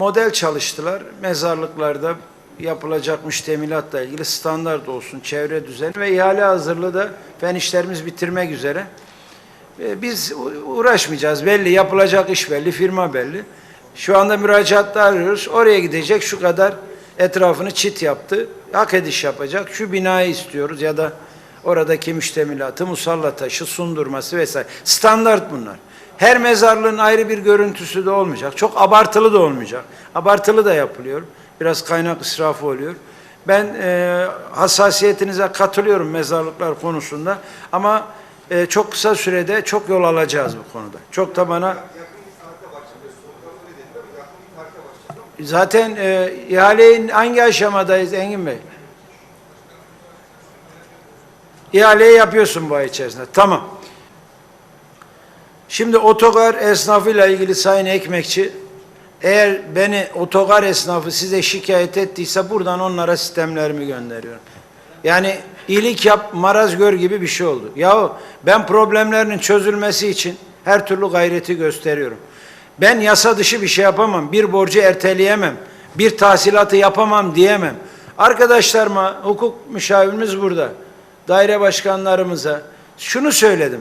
model çalıştılar. Mezarlıklarda yapılacak müştemilatla ilgili standart olsun, çevre düzeni ve ihale hazırlığı da fen işlerimiz bitirmek üzere. Biz uğraşmayacağız. Belli, yapılacak iş belli, firma belli. Şu anda müracaatta arıyoruz. Oraya gidecek şu kadar etrafını çit yaptı. Hak ediş yapacak. Şu binayı istiyoruz ya da oradaki müştemilatı, musalla taşı, sundurması vesaire. Standart bunlar. Her mezarlığın ayrı bir görüntüsü de olmayacak. Çok abartılı da olmayacak. Abartılı da yapılıyor. Biraz kaynak israfı oluyor. Ben e, hassasiyetinize katılıyorum mezarlıklar konusunda. Ama e, çok kısa sürede çok yol alacağız bu konuda. Çok da bana zaten e, ihalenin hangi aşamadayız Engin Bey? İhaleyi yapıyorsun bu ay içerisinde. Tamam. Şimdi otogar esnafıyla ilgili Sayın Ekmekçi, eğer beni otogar esnafı size şikayet ettiyse buradan onlara sistemlerimi gönderiyorum. Yani iyilik yap, maraz gör gibi bir şey oldu. Yahu ben problemlerinin çözülmesi için her türlü gayreti gösteriyorum. Ben yasa dışı bir şey yapamam, bir borcu erteleyemem, bir tahsilatı yapamam diyemem. Arkadaşlarıma, hukuk müşavirimiz burada, daire başkanlarımıza şunu söyledim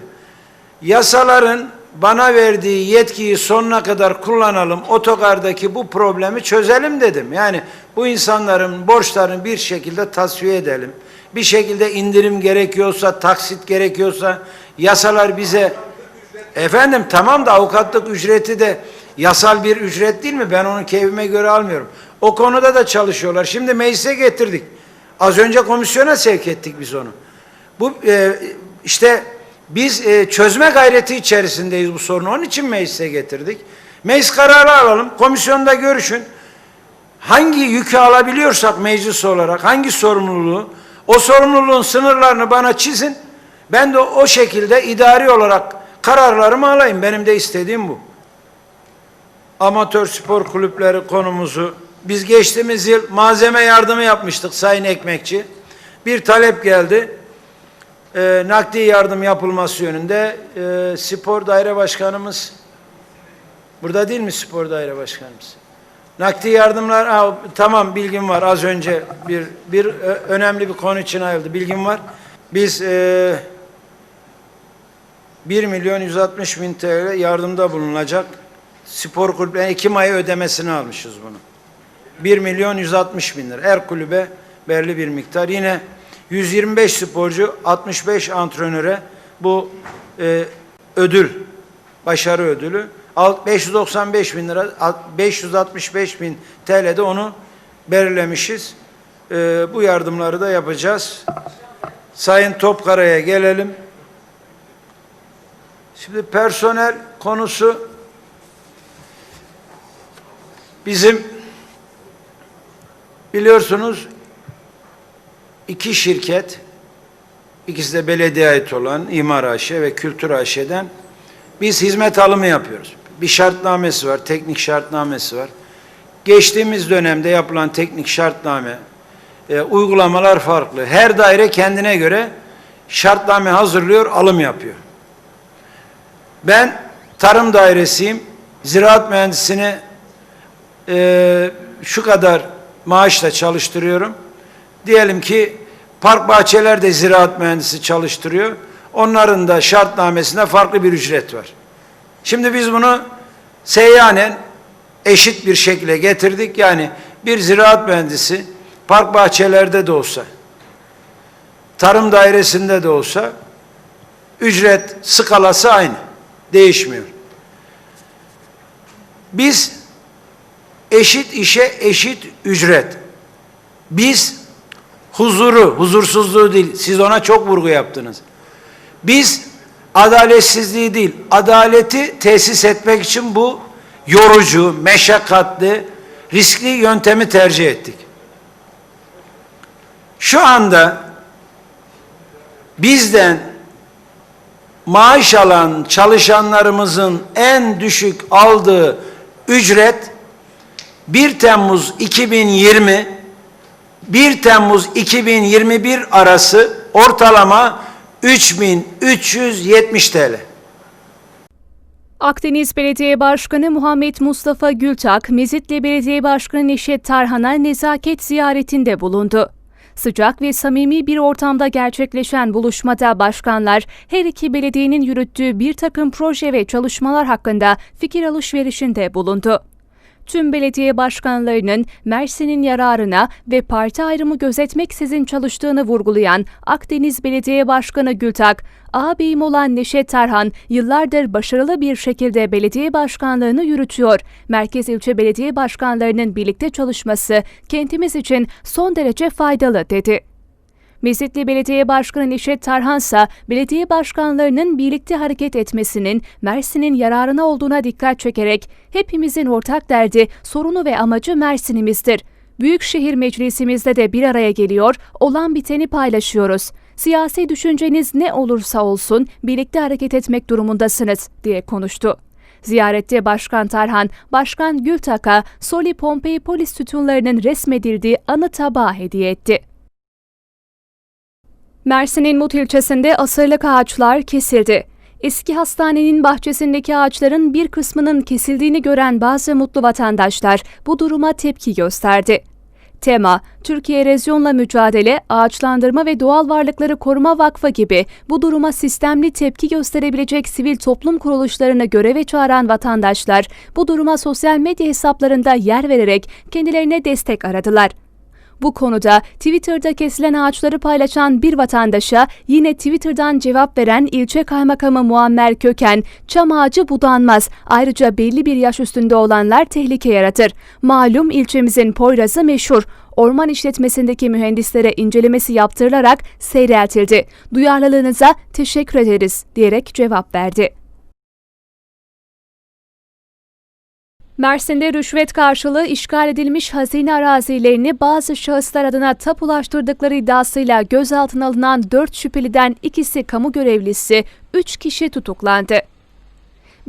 yasaların bana verdiği yetkiyi sonuna kadar kullanalım, otogardaki bu problemi çözelim dedim. Yani bu insanların borçlarını bir şekilde tasfiye edelim. Bir şekilde indirim gerekiyorsa, taksit gerekiyorsa yasalar bize efendim tamam da avukatlık ücreti de yasal bir ücret değil mi? Ben onu keyfime göre almıyorum. O konuda da çalışıyorlar. Şimdi meclise getirdik. Az önce komisyona sevk ettik biz onu. Bu e, işte biz e, çözme gayreti içerisindeyiz bu sorunu. Onun için meclise getirdik. Meclis kararı alalım. Komisyonda görüşün. Hangi yükü alabiliyorsak meclis olarak, hangi sorumluluğu, o sorumluluğun sınırlarını bana çizin. Ben de o şekilde idari olarak kararlarımı alayım. Benim de istediğim bu. Amatör spor kulüpleri konumuzu biz geçtiğimiz yıl malzeme yardımı yapmıştık Sayın Ekmekçi. Bir talep geldi e, nakdi yardım yapılması yönünde e, spor daire başkanımız burada değil mi spor daire başkanımız? Nakdi yardımlar ha, tamam bilgim var az önce bir bir ö- önemli bir konu için ayrıldı bilgim var. Biz e, 1 milyon 160 bin TL yardımda bulunacak spor kulüplerine Ekim ayı ödemesini almışız bunu. 1 milyon 160 bin lira. Her kulübe belli bir miktar. Yine 125 sporcu, 65 antrenöre bu e, ödül, başarı ödülü. Alt- 595 bin lira, alt- 565 bin TL'de onu belirlemişiz. E, bu yardımları da yapacağız. Sayın Topkara'ya gelelim. Şimdi personel konusu bizim biliyorsunuz iki şirket, ikisi de belediye ait olan İmar AŞ ve Kültür AŞ'den biz hizmet alımı yapıyoruz. Bir şartnamesi var, teknik şartnamesi var. Geçtiğimiz dönemde yapılan teknik şartname, e, uygulamalar farklı. Her daire kendine göre şartname hazırlıyor, alım yapıyor. Ben tarım dairesiyim. Ziraat mühendisini e, şu kadar maaşla çalıştırıyorum. Diyelim ki park bahçeler de ziraat mühendisi çalıştırıyor. Onların da şartnamesinde farklı bir ücret var. Şimdi biz bunu seyyanen eşit bir şekilde getirdik. Yani bir ziraat mühendisi park bahçelerde de olsa, tarım dairesinde de olsa ücret skalası aynı. Değişmiyor. Biz eşit işe eşit ücret. Biz huzuru, huzursuzluğu değil, siz ona çok vurgu yaptınız. Biz adaletsizliği değil, adaleti tesis etmek için bu yorucu, meşakkatli, riskli yöntemi tercih ettik. Şu anda bizden maaş alan çalışanlarımızın en düşük aldığı ücret 1 Temmuz 2020 1 Temmuz 2021 arası ortalama 3370 TL. Akdeniz Belediye Başkanı Muhammed Mustafa Gültak, Mezitli Belediye Başkanı Neşet Tarhan'a nezaket ziyaretinde bulundu. Sıcak ve samimi bir ortamda gerçekleşen buluşmada başkanlar her iki belediyenin yürüttüğü bir takım proje ve çalışmalar hakkında fikir alışverişinde bulundu. Tüm belediye başkanlarının Mersin'in yararına ve parti ayrımı gözetmeksizin çalıştığını vurgulayan Akdeniz Belediye Başkanı Gültak, ağabeyim olan Neşet Tarhan yıllardır başarılı bir şekilde belediye başkanlığını yürütüyor. Merkez ilçe belediye başkanlarının birlikte çalışması kentimiz için son derece faydalı dedi. Mezitli Belediye Başkanı Neşet Tarhan ise belediye başkanlarının birlikte hareket etmesinin Mersin'in yararına olduğuna dikkat çekerek hepimizin ortak derdi, sorunu ve amacı Mersin'imizdir. Büyükşehir Meclisimizde de bir araya geliyor, olan biteni paylaşıyoruz. Siyasi düşünceniz ne olursa olsun birlikte hareket etmek durumundasınız diye konuştu. Ziyarette Başkan Tarhan, Başkan Gültak'a Soli Pompei polis sütunlarının resmedildiği anı tabağı hediye etti. Mersin'in Mut ilçesinde asırlık ağaçlar kesildi. Eski hastanenin bahçesindeki ağaçların bir kısmının kesildiğini gören bazı mutlu vatandaşlar bu duruma tepki gösterdi. Tema, Türkiye Erozyonla Mücadele, Ağaçlandırma ve Doğal Varlıkları Koruma Vakfı gibi bu duruma sistemli tepki gösterebilecek sivil toplum kuruluşlarını göreve çağıran vatandaşlar bu duruma sosyal medya hesaplarında yer vererek kendilerine destek aradılar. Bu konuda Twitter'da kesilen ağaçları paylaşan bir vatandaşa yine Twitter'dan cevap veren ilçe kaymakamı Muammer Köken, çam ağacı budanmaz. Ayrıca belli bir yaş üstünde olanlar tehlike yaratır. Malum ilçemizin Poyraz'ı meşhur. Orman işletmesindeki mühendislere incelemesi yaptırılarak seyreltildi. Duyarlılığınıza teşekkür ederiz diyerek cevap verdi. Mersin'de rüşvet karşılığı işgal edilmiş hazine arazilerini bazı şahıslar adına tapulaştırdıkları iddiasıyla gözaltına alınan 4 şüpheliden ikisi kamu görevlisi, 3 kişi tutuklandı.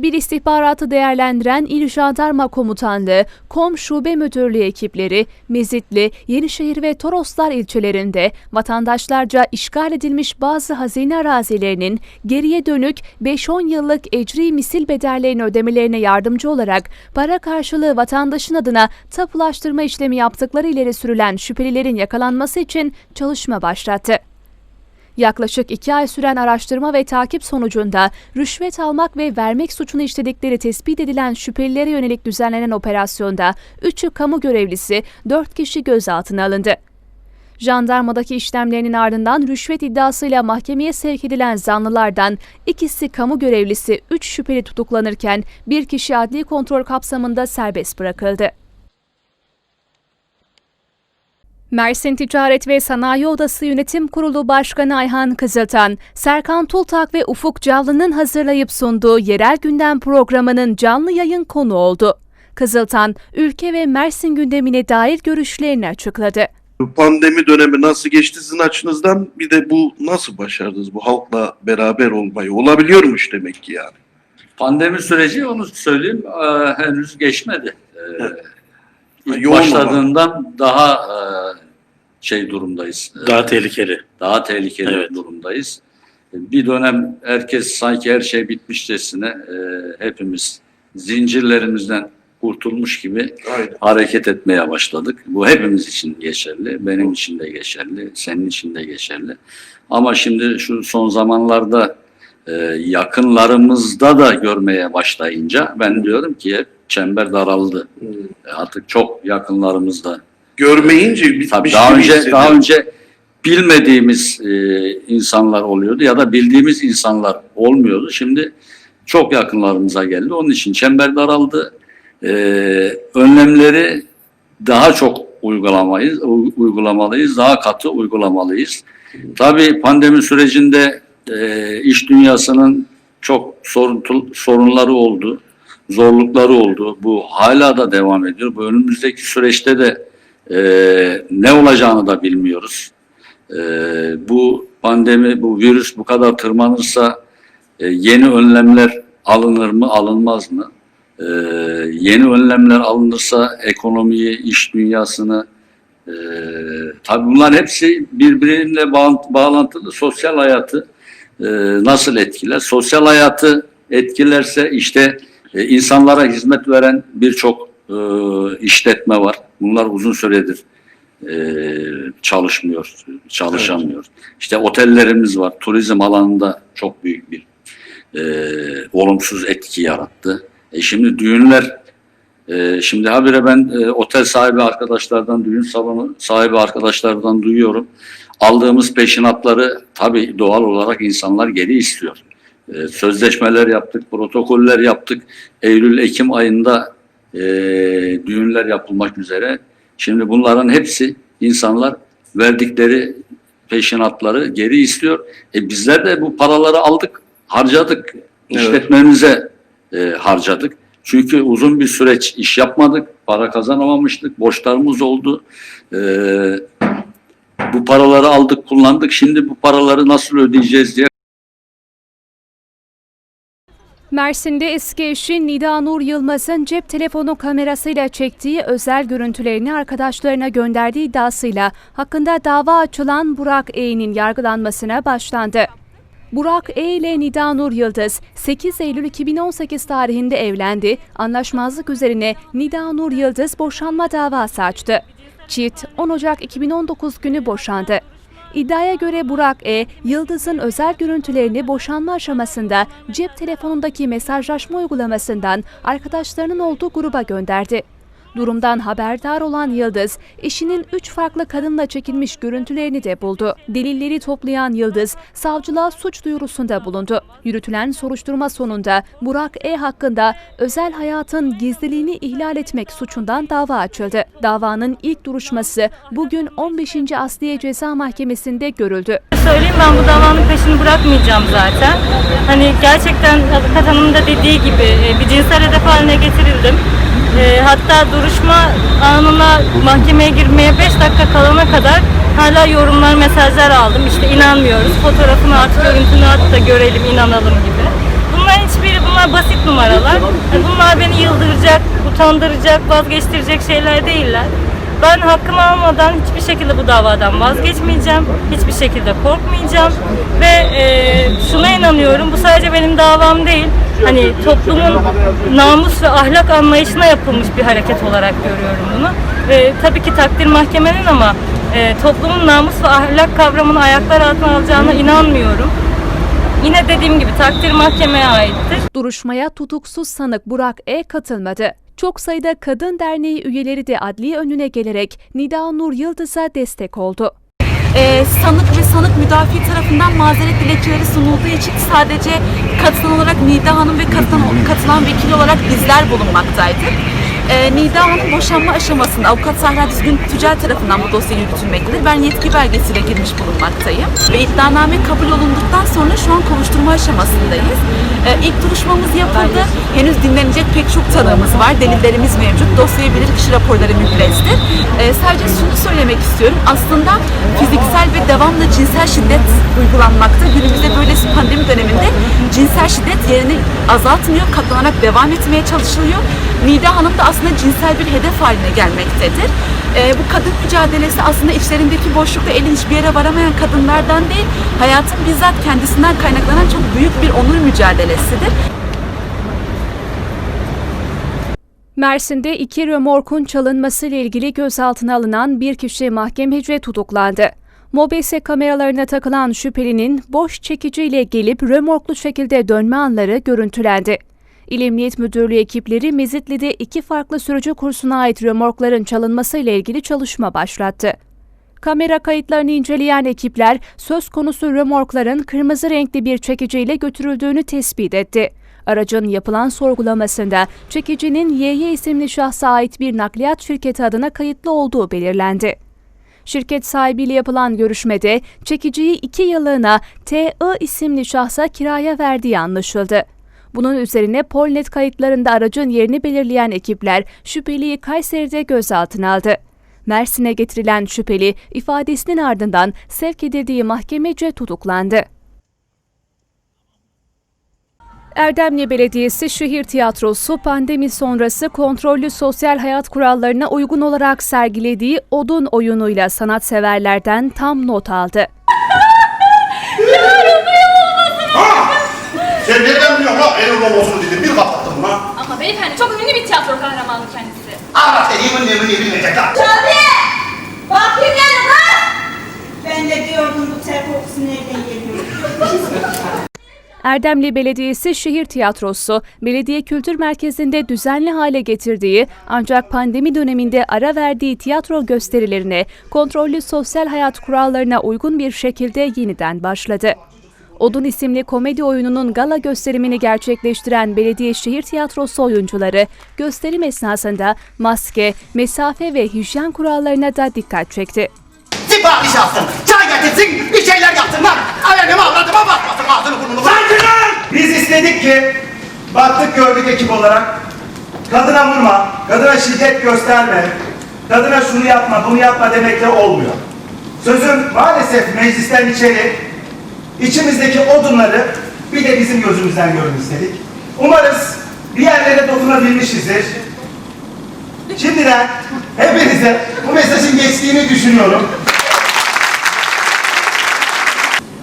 Bir istihbaratı değerlendiren İl Jandarma Komutanlığı, KOM Şube Müdürlüğü ekipleri, Mezitli, Yenişehir ve Toroslar ilçelerinde vatandaşlarca işgal edilmiş bazı hazine arazilerinin geriye dönük 5-10 yıllık ecri misil bedellerini ödemelerine yardımcı olarak para karşılığı vatandaşın adına tapulaştırma işlemi yaptıkları ileri sürülen şüphelilerin yakalanması için çalışma başlattı. Yaklaşık iki ay süren araştırma ve takip sonucunda rüşvet almak ve vermek suçunu işledikleri tespit edilen şüphelilere yönelik düzenlenen operasyonda 3'ü kamu görevlisi, 4 kişi gözaltına alındı. Jandarmadaki işlemlerinin ardından rüşvet iddiasıyla mahkemeye sevk edilen zanlılardan ikisi kamu görevlisi 3 şüpheli tutuklanırken bir kişi adli kontrol kapsamında serbest bırakıldı. Mersin Ticaret ve Sanayi Odası Yönetim Kurulu Başkanı Ayhan Kızıltan, Serkan Tultak ve Ufuk Cavlı'nın hazırlayıp sunduğu Yerel Gündem programının canlı yayın konu oldu. Kızıltan, ülke ve Mersin gündemine dair görüşlerini açıkladı. Pandemi dönemi nasıl geçti sizin açınızdan? Bir de bu nasıl başardınız bu halkla beraber olmayı? Olabiliyormuş demek ki yani. Pandemi süreci onu söyleyeyim e, henüz geçmedi. E, Evet. ilk Yoğun ama. başladığından daha e, şey durumdayız. Daha tehlikeli. daha tehlikeli Evet. durumdayız. E, Bir dönem herkes sanki her şey bitmişçesine e, hepimiz zincirlerimizden kurtulmuş gibi Aynen. hareket etmeye başladık. Bu hepimiz için geçerli, benim için de geçerli, senin için de geçerli. Ama şimdi şu son zamanlarda e, yakınlarımızda da görmeye başlayınca ben diyorum ki hep çember daraldı. E, artık çok yakınlarımızda. Görmeyince bitmiş Tabii daha gibi önce daha önce bilmediğimiz e, insanlar oluyordu ya da bildiğimiz insanlar olmuyordu. Şimdi çok yakınlarımıza geldi. Onun için çember daraldı. E, önlemleri daha çok uygulamayız, u- uygulamalıyız, daha katı uygulamalıyız. Tabii pandemi sürecinde e, iş dünyasının çok soruntul, sorunları oldu, zorlukları oldu. Bu hala da devam ediyor. Bu önümüzdeki süreçte de e, ne olacağını da bilmiyoruz. E, bu pandemi, bu virüs bu kadar tırmanırsa e, yeni önlemler alınır mı, alınmaz mı? E, yeni önlemler alınırsa ekonomiyi, iş dünyasını, e, tabii bunlar hepsi birbiriyle bağ- bağlantılı. Sosyal hayatı e, nasıl etkiler? Sosyal hayatı etkilerse işte E, insanlara hizmet veren birçok e, işletme var. Bunlar uzun süredir e, çalışmıyor, çalışamıyor. İşte otellerimiz var. Turizm alanında çok büyük bir e, olumsuz etki yarattı. E, şimdi düğünler e, şimdi habire ben e, otel sahibi arkadaşlardan, düğün salonu sahibi arkadaşlardan duyuyorum. Aldığımız peşinatları tabii doğal olarak insanlar geri istiyor. E, sözleşmeler yaptık, protokoller yaptık. Eylül-Ekim ayında e, düğünler yapılmak üzere. Şimdi bunların hepsi insanlar verdikleri peşinatları geri istiyor. E bizler de bu paraları aldık, harcadık, Evet. işletmemize e, harcadık. Çünkü uzun bir süreç iş yapmadık, para kazanamamıştık, borçlarımız oldu. E, bu paraları aldık, kullandık. Şimdi bu paraları nasıl ödeyeceğiz diye Mersin'de eski eşi Nida Nur Yılmaz'ın cep telefonu kamerasıyla çektiği özel görüntülerini arkadaşlarına gönderdiği iddiasıyla hakkında dava açılan Burak E'nin yargılanmasına başlandı. Burak E ile Nida Nur Yıldız 8 Eylül 2018 tarihinde evlendi. Anlaşmazlık üzerine Nida Nur Yıldız boşanma davası açtı. Çift 10 Ocak 2019 günü boşandı. İddiaya göre Burak E, Yıldız'ın özel görüntülerini boşanma aşamasında cep telefonundaki mesajlaşma uygulamasından arkadaşlarının olduğu gruba gönderdi. Durumdan haberdar olan Yıldız, eşinin üç farklı kadınla çekilmiş görüntülerini de buldu. Delilleri toplayan Yıldız, savcılığa suç duyurusunda bulundu. Yürütülen soruşturma sonunda Burak E hakkında özel hayatın gizliliğini ihlal etmek suçundan dava açıldı. Davanın ilk duruşması bugün 15. Asliye Ceza Mahkemesi'nde görüldü. söyleyeyim ben bu davanın peşini bırakmayacağım zaten. Hani gerçekten avukat hanımın da dediği gibi e, bir cinsel hedef haline getirildim. E, hatta duruşma anına mahkemeye girmeye 5 dakika kalana kadar hala yorumlar, mesajlar aldım. İşte inanmıyoruz, fotoğrafını at, görüntünü at da görelim, inanalım gibi. Bunların hiçbiri, bunlar basit numaralar. E, Bunlar beni yıldıracak, utandıracak, vazgeçtirecek şeyler değiller. Ben hakkımı almadan hiçbir şekilde bu davadan vazgeçmeyeceğim. Hiçbir şekilde korkmayacağım. Ve e, şuna inanıyorum. Bu sadece benim davam değil. Hani toplumun namus ve ahlak anlayışına yapılmış bir hareket olarak görüyorum bunu. Ve tabii ki takdir mahkemenin ama e, toplumun namus ve ahlak kavramını ayaklar altına alacağına inanmıyorum. Yine dediğim gibi takdir mahkemeye aittir. Duruşmaya tutuksuz sanık Burak E katılmadı. Çok sayıda kadın derneği üyeleri de adliye önüne gelerek Nida Nur Yıldız'a destek oldu. Ee, sanık ve sanık müdafi tarafından mazeret dilekçeleri sunulduğu için sadece katılan olarak Nida Hanım ve katılan, katılan vekil olarak bizler bulunmaktaydık. Ee, Nida Hanım boşanma aşamasında avukat Sahra Düzgün Tüccar tarafından bu dosya yürütülmektedir. Ben yetki belgesiyle girmiş bulunmaktayım. Ve iddianame kabul olunduktan sonra şu an kovuşturma aşamasındayız. Ee, ilk duruşmamız yapıldı. Henüz dinlenecek pek çok tanığımız var. Delillerimiz mevcut. Dosyaya bilirkişi raporları müfrezdir. Ee, sadece şunu söylemek istiyorum. Aslında fiziksel ve devamlı cinsel şiddet uygulanmakta. Günümüzde böyle pandemi döneminde cinsel şiddet yerini azaltmıyor, katlanarak devam etmeye çalışılıyor. Nida Hanım da aslında cinsel bir hedef haline gelmektedir. Ee, bu kadın mücadelesi aslında içlerindeki boşlukta elin hiçbir yere varamayan kadınlardan değil, hayatın bizzat kendisinden kaynaklanan çok büyük bir onur mücadelesidir. Mersin'de iki römorkun çalınması ile ilgili gözaltına alınan bir kişi mahkemece tutuklandı. Mobese kameralarına takılan şüphelinin boş çekiciyle gelip römorklu şekilde dönme anları görüntülendi. İl Emniyet Müdürlüğü ekipleri Mezitli'de iki farklı sürücü kursuna ait römorkların çalınması ile ilgili çalışma başlattı. Kamera kayıtlarını inceleyen ekipler söz konusu römorkların kırmızı renkli bir çekiciyle götürüldüğünü tespit etti. Aracın yapılan sorgulamasında çekicinin YY isimli şahsa ait bir nakliyat şirketi adına kayıtlı olduğu belirlendi. Şirket sahibiyle yapılan görüşmede çekiciyi iki yıllığına TI isimli şahsa kiraya verdiği anlaşıldı. Bunun üzerine Polnet kayıtlarında aracın yerini belirleyen ekipler şüpheliyi Kayseri'de gözaltına aldı. Mersin'e getirilen şüpheli ifadesinin ardından sevk edildiği mahkemece tutuklandı. Erdemli Belediyesi Şehir Tiyatrosu pandemi sonrası kontrollü sosyal hayat kurallarına uygun olarak sergilediği odun oyunuyla sanatseverlerden tam not aldı. Sen nereden biliyorsun lan? Elin olmasını dedim. Bir kapattım lan. beyefendi çok ünlü bir tiyatro kahramanı kendisi. Arap dediğimin ne bilmeyecek lan. Bakayım yanına. Ben de diyordum bu ter kokusu nereden geliyor. Erdemli Belediyesi Şehir Tiyatrosu, Belediye Kültür Merkezi'nde düzenli hale getirdiği ancak pandemi döneminde ara verdiği tiyatro gösterilerine kontrollü sosyal hayat kurallarına uygun bir şekilde yeniden başladı. Odun isimli komedi oyununun gala gösterimini gerçekleştiren Belediye Şehir Tiyatrosu oyuncuları gösterim esnasında maske, mesafe ve hijyen kurallarına da dikkat çekti. Sipariş getirsin, bir şeyler yapsınlar. Alenime avradıma bakmasın ağzını burnunu. Sakinler! Biz istedik ki baktık gördük ekip olarak kadına vurma, kadına şiddet gösterme, kadına şunu yapma, bunu yapma demekle olmuyor. Sözüm maalesef meclisten içeri içimizdeki odunları bir de bizim gözümüzden görün istedik. Umarız bir yerlere dokunabilmişizdir. Şimdiden hepinize bu mesajın geçtiğini düşünüyorum.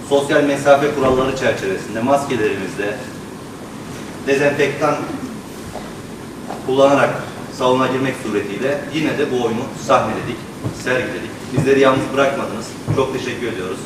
Sosyal mesafe kuralları çerçevesinde maskelerimizle dezenfektan kullanarak salona girmek suretiyle yine de bu oyunu sahneledik, sergiledik. Bizleri yalnız bırakmadınız. Çok teşekkür ediyoruz.